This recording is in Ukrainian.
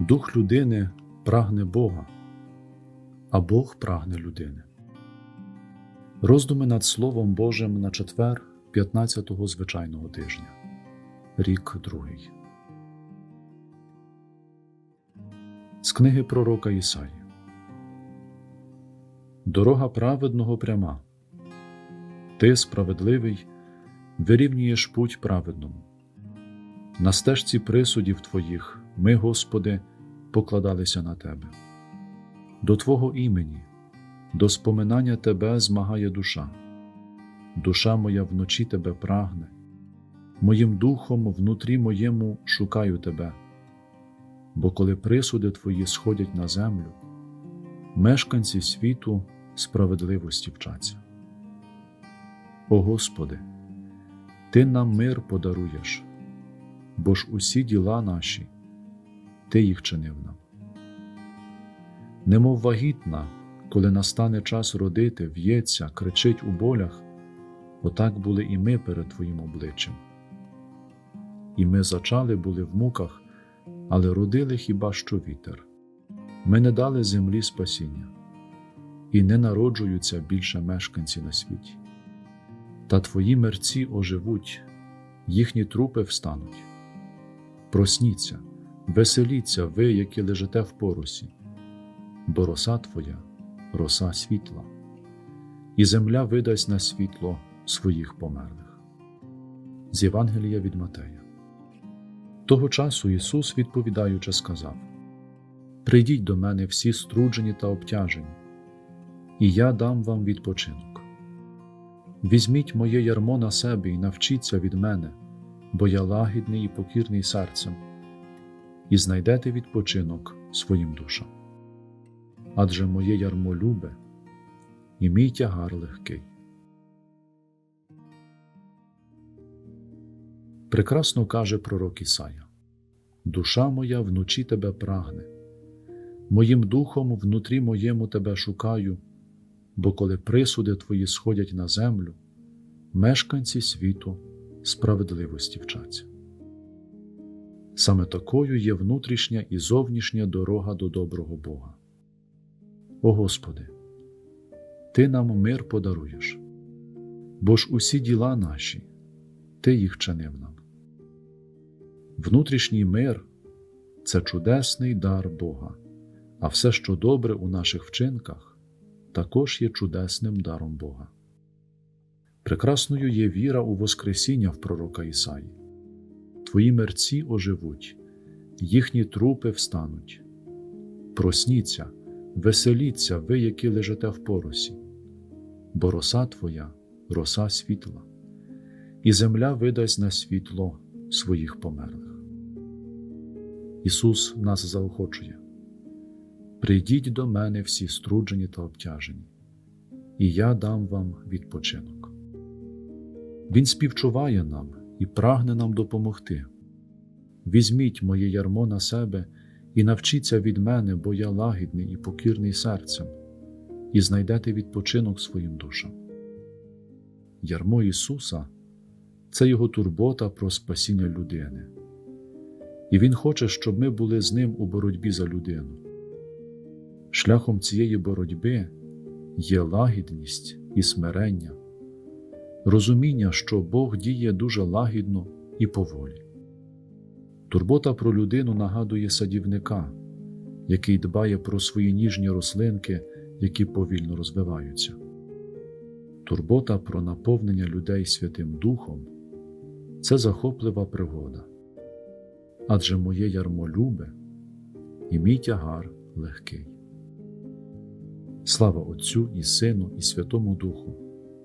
Дух людини прагне Бога, а Бог прагне людини. Роздуми над Словом Божим на четвер 15-го звичайного тижня, рік другий. З книги пророка Ісаї. Дорога праведного пряма. Ти, справедливий, вирівнюєш путь праведному. На стежці присудів Твоїх ми, Господи, покладалися на Тебе. До Твого імені, до споминання Тебе змагає душа. Душа моя вночі Тебе прагне, моїм духом внутрі моєму шукаю Тебе. Бо коли присуди Твої сходять на землю, мешканці світу справедливості вчаться. О Господи, Ти нам мир подаруєш, бо ж усі діла наші, Ти їх чинив нам. Немов вагітна, коли настане час родити, в'ється, кричить у болях, отак були і ми перед Твоїм обличчям. І ми зачали були в муках, але родили хіба що вітер. Ми не дали землі спасіння, і не народжуються більше мешканці на світі. Та твої мерці оживуть, їхні трупи встануть. Просніться, веселіться ви, які лежите в порусі, бо роса твоя, роса світла, і земля видасть на світло своїх померлих. З Євангелія від Матея. Того часу Ісус, відповідаючи, сказав: Прийдіть до мене всі струджені та обтяжені, і я дам вам відпочинок. Візьміть моє ярмо на себе і навчіться від мене, бо я лагідний і покірний серцем, і знайдете відпочинок своїм душам. Адже моє ярмо любе, і мій тягар легкий. Прекрасно каже пророк Ісая: Душа моя вночі тебе прагне, моїм духом внутрі моєму тебе шукаю, бо коли присуди твої сходять на землю, мешканці світу справедливості вчаться. Саме такою є внутрішня і зовнішня дорога до доброго Бога. О Господи, Ти нам мир подаруєш, бо ж усі діла наші, Ти їх чинив нам. Внутрішній мир це чудесний дар Бога, а все, що добре у наших вчинках, також є чудесним даром Бога. Прекрасною є віра у Воскресіння в пророка Ісаї. Твої мерці оживуть, їхні трупи встануть. Просніться, веселіться, ви, які лежите в поросі, бо роса Твоя, роса світла, і земля видасть на світло своїх померлих. Ісус нас заохочує. Прийдіть до мене всі струджені та обтяжені, і я дам вам відпочинок. Він співчуває нам і прагне нам допомогти. Візьміть моє ярмо на себе і навчіться від мене, бо я лагідний і покірний серцем, і знайдете відпочинок своїм душам. Ярмо Ісуса це Його турбота про спасіння людини, і Він хоче, щоб ми були з Ним у боротьбі за людину. Шляхом цієї боротьби є лагідність і смирення, розуміння, що Бог діє дуже лагідно і поволі. Турбота про людину нагадує садівника, який дбає про свої ніжні рослинки, які повільно розвиваються. Турбота про наповнення людей Святим Духом це захоплива пригода. Адже моє ярмо любе і мій тягар легкий. Слава Отцю і Сину, і Святому Духу,